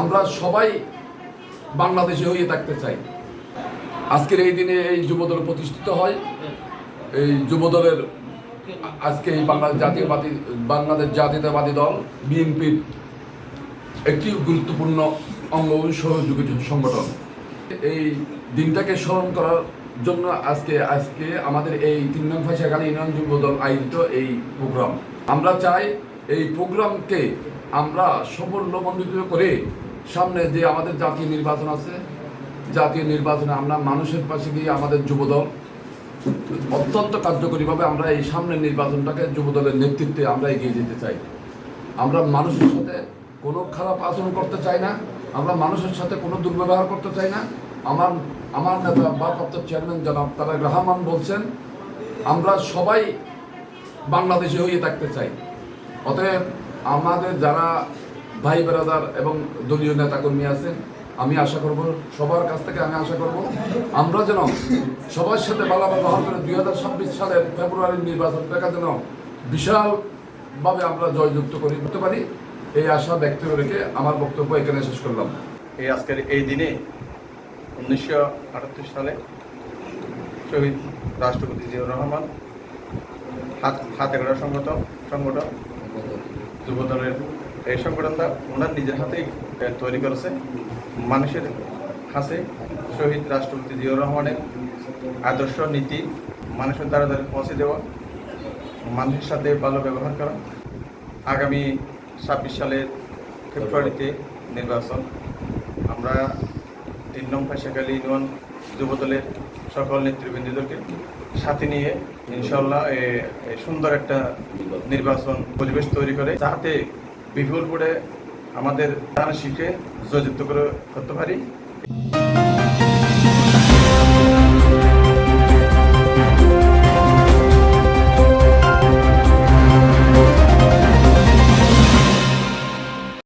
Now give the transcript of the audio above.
আমরা সবাই বাংলাদেশে হয়ে থাকতে চাই। আজকের এই দিনে এই যুবদল প্রতিষ্ঠিত হয়। এই যুবদলের আজকে এই বাংলাদেশ জাতীয়বাদী, বাংলাদেশ জাতীয়তাবাদী দল, বিএনপির একটি গুরুত্বপূর্ণ অঙ্গ সহযোগী সংগঠন। এই দিনটাকে স্মরণ করার জন্য আজকে আজকে আমাদের এই তিন নং ফাঁসাখালী ইউনিয়ন যুব দল আয়োজিত এই প্রোগ্রাম। আমরা চাই এই প্রোগ্রামকে আমরা সাফল্যমণ্ডিত করে সামনে যে আমাদের জাতীয় নির্বাচন আছে, জাতীয় নির্বাচনে আমরা মানুষের পাশে গিয়ে আমাদের যুবদল অত্যন্ত কার্যকরীভাবে আমরা এই সামনের নির্বাচনটাকে যুবদলের নেতৃত্বে আমরা এগিয়ে যেতে চাই। আমরা মানুষের সাথে কোনো খারাপ আচরণ করতে চাই না, আমরা মানুষের সাথে কোনো দুর্ব্যবহার করতে চাই না। আমার আমার নেতা ভারপ্রাপ্ত চেয়ারম্যান জনাব তারেক রহমান বলছেন, আমরা সবাই বাংলাদেশে হয়ে থাকতে চাই। অতএব আমাদের যারা ভাই বেরাদার এবং দলীয় নেতাকর্মী আছেন, আমি আশা করব, সবার কাছ থেকে আমি আশা করব, আমরা যেন সবার সাথে ভালো ব্যবহার করে দুই হাজার ছাব্বিশ সালের ফেব্রুয়ারির নির্বাচন নির্বাচনটাকে যেন বিশালভাবে আমরা জয়যুক্ত করে, করতে পারি, এই আশা ব্যক্ত রেখে আমার বক্তব্য এখানে শেষ করলাম। এই আজকের এই দিনে উনিশশো আটাত্তর সালে শহীদ রাষ্ট্রপতি জিয়াউর রহমান, হাত হাতে গড়া সংগঠন সংগঠন যুবদলের এই সংগঠনটা ওনার নিজের হাতেই তৈরি করেছে। মানুষের কাছে শহীদ রাষ্ট্রপতি জিয়াউর রহমানের আদর্শ নীতি, মানুষের দ্বারা দ্বারা পৌঁছে দেওয়া, মানুষের সাথে ভালো ব্যবহার করা। আগামী ছাব্বিশ সালের ফেব্রুয়ারিতে নির্বাচন। আমরা তিন নম্বর শেখালি ইউনিয়ন যুবদলের সকল নেতৃবৃন্দদেরকে সাথে নিয়ে ইনশাল্লাহ সুন্দর একটা নির্বাচন পরিবেশ তৈরি করে, যাতে বিপুল করে আমাদের শিখে জয়যুক্ত করে করতে পারি।